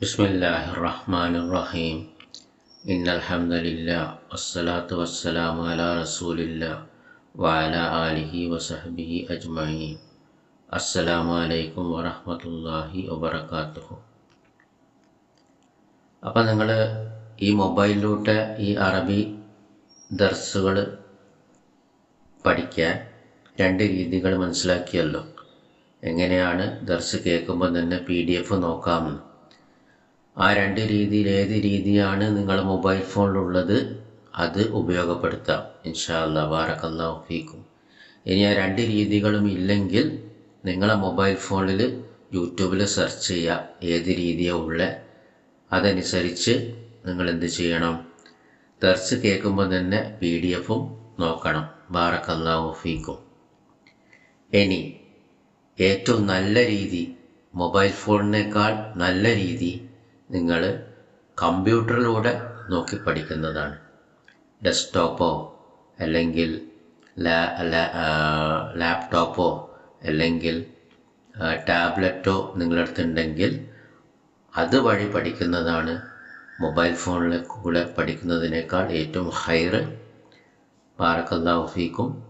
بسم الله الرحمن الرحيم إن الحمد لله والصلاة والسلام على رسول الله وعلى آله وصحبه أجمعين السلام عليكم ورحمة الله وبركاته അപ്പം നിങ്ങൾ ഈ മൊബൈലിലൂടെ ഈ അറബി ദർസുകൾ പഠിക്കാൻ രണ്ട് രീതികൾ മനസ്സിലാക്കിയല്ലോ എങ്ങനെയാണ് ദർസ് കേൾക്കുമ്പോൾ തന്നെ പി ഡി എഫ് നോക്കാമെന്ന് ആ രണ്ട് രീതിയിൽ ഏത് രീതിയാണ് നിങ്ങളുടെ മൊബൈൽ ഫോണിലുള്ളത് അത് ഉപയോഗപ്പെടുത്താം. ഇൻഷാല്ല വാറക്കന്ന ഫീക്കും. ഇനി ആ രണ്ട് രീതികളും ഇല്ലെങ്കിൽ നിങ്ങളെ മൊബൈൽ ഫോണിൽ യൂട്യൂബിൽ സെർച്ച് ചെയ്യുക. ഏത് രീതിയാണ് ഉള്ളത് അതനുസരിച്ച് നിങ്ങൾ എന്ത് ചെയ്യണം? തെർച്ച് കേൾക്കുമ്പോൾ തന്നെ പി ഡി എഫും നോക്കണം. ബാറക്കല്ലാഹു ഫീക്കും. ഇനി ഏറ്റവും നല്ല രീതി മൊബൈൽ ഫോണിനേക്കാൾ നല്ല രീതി നിങ്ങൾ കമ്പ്യൂട്ടറിലൂടെ നോക്കി പഠിക്കുന്നതാണ്. ഡെസ്ക്ടോപ്പോ അല്ലെങ്കിൽ ലാപ്ടോപ്പോ അല്ലെങ്കിൽ ടാബ്ലറ്റോ നിങ്ങളടുത്തുണ്ടെങ്കിൽ അതുവഴി പഠിക്കുന്നതാണ് മൊബൈൽ ഫോണിലെ കൂടെ പഠിക്കുന്നതിനേക്കാൾ ഏറ്റവും ഹൈറ് ബാറക്കല്ലാഹു ഫീക്കും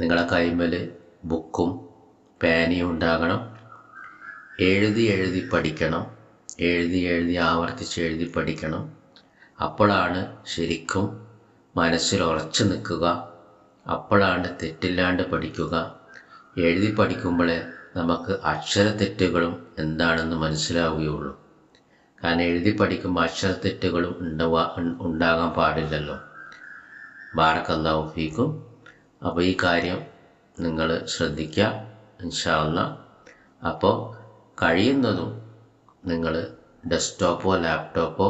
നിങ്ങളെ കൈമൽ ബുക്കും പേനയും ഉണ്ടാകണം. എഴുതി എഴുതി പഠിക്കണം. എഴുതി എഴുതി ആവർത്തിച്ച് എഴുതി പഠിക്കണം. അപ്പോഴാണ് ശരിക്കും മനസ്സിൽ ഉറച്ചു നിൽക്കുക. അപ്പോഴാണ് തെറ്റില്ലാണ്ട് പഠിക്കുക. എഴുതി പഠിക്കുമ്പോഴേ നമുക്ക് അക്ഷര തെറ്റുകളും എന്താണെന്ന് മനസ്സിലാവുകയുള്ളൂ. കാരണം എഴുതി പഠിക്കുമ്പോൾ അക്ഷരത്തെറ്റുകളും ഉണ്ടാവാ ഉണ്ടാകാൻ പാടില്ലല്ലോ. ബാറക്കല്ലാവും ഫീക്കും. അപ്പോൾ ഈ കാര്യം നിങ്ങൾ ശ്രദ്ധിക്കുക ഇൻഷാല്ല അപ്പോൾ കഴിയുന്നതും നിങ്ങൾ ഡെസ്ക്ടോപ്പോ ലാപ്ടോപ്പോ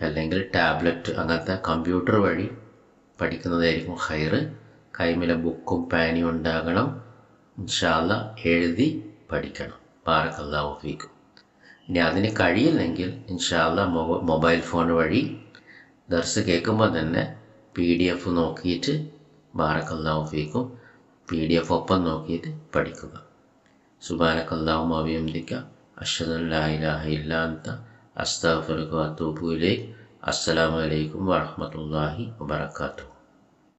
അല്ലെങ്കിൽ ടാബ്ലറ്റ് അങ്ങനത്തെ കമ്പ്യൂട്ടർ വഴി പഠിക്കുന്നതായിരിക്കും ഹൈറ്. കൈമിലെ ബുക്കും പാനിയും ഉണ്ടാകണം. ഇൻഷാല്ല എഴുതി പഠിക്കണം. ബാറക്കല്ലാഹു ഫീക്കും ഇനി അതിന് കഴിയില്ലെങ്കിൽ ഇൻഷാല്ല മൊബൈൽ ഫോൺ വഴി ദർസ് കേൾക്കുമ്പോൾ തന്നെ പി ഡി എഫ് നോക്കിയിട്ട് ബാറക്കല്ലാഹു ഫീക്കും പി ഡി എഫ് ഒപ്പം നോക്കിയിട്ട് പഠിക്കുക. സുബാനക്കല്ലാവും അഭിയന്തിക്ക അഷദല്ലാഹിലാഹ ഇല്ലാത്ത അസ്താഫുറുഖ് അത്തൂബുലേക്ക് അസ്സലാമലൈക്കും വാഹമത്തല്ലാഹി വാത്തു